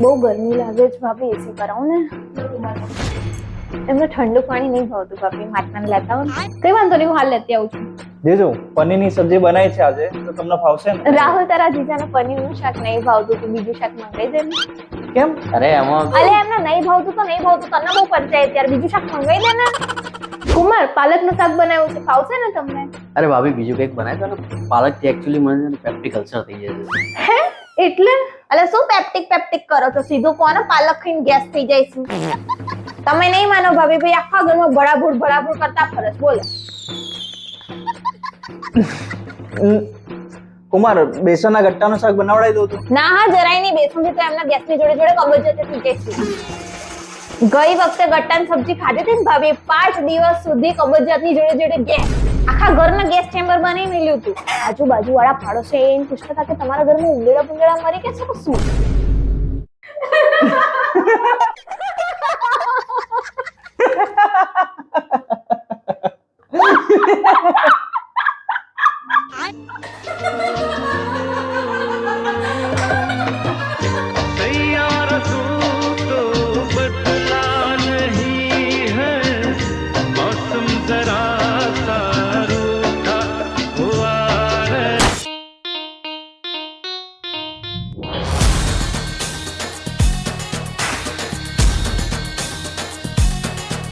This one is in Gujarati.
બહુ ગરમી લાગે છે ભાભી એસી કરાવું ને? એમને ઠંડુ પાણી નહીં ભાવતું ભાભી માટલાને લેતા આવો કઈ વાંધો નહીં હું હાલ લેતી આવું છું. દેજો પનીરની સબ્જી બનાવી છે આજે તો તમને ભાવશે ને? રાહુલ તારા જીજાને પનીરનું શાક નહીં ભાવતું તું બીજું શાક મંગાવી દે ને. કેમ? અરે એમાં અરે એમને નહીં ભાવતું તો નહીં ભાવતું તને બહુ પરચાય ત્યારે બીજું શાક મંગાવી દે ને. કુમાર પાલકનું શાક બનાવ્યું છે ફાવશે ને તમને? અરે ભાભી બીજું કંઈક બનાવી દો ને પાલકથી એકચ્યુઅલી મને પ્રેક્ટિકલ સર થઈ જાય એટલે? અલે શું પેપ્ટિક પેપ્ટિક કરો છો? સીધું કોને પાલક ખાઈને ગેસ થઈ જાય છે. તમે નહીં માનો ભાભી ભાઈ આખા ઘરમાં ભડાભૂડ ભડાભૂડ કરતા ફરસ બોલો. કુમાર બેસનના ગટ્ટાનું શાક બનાવડાવી દઉં તું? ના હા જરાય નહીં. બેસું તો એમના ગેસની જોડે જોડે કબજિયાત થઈ જાય છે ગઈ વખતે ગટ્ટાની સબ્જી ખાધી હતી ને ભાભી? પાંચ દિવસ સુધી કબજિયાતની જોડે જોડે ગેસ. આખા ઘરના ગેસ ચેમ્બર બની મેલ્યું હતું આજુબાજુ વાળા પાડોશી એને પૂછતા હતા કે તમારા ઘરમાં ઉંદેડા પુંદેડા મરી કે છે શું?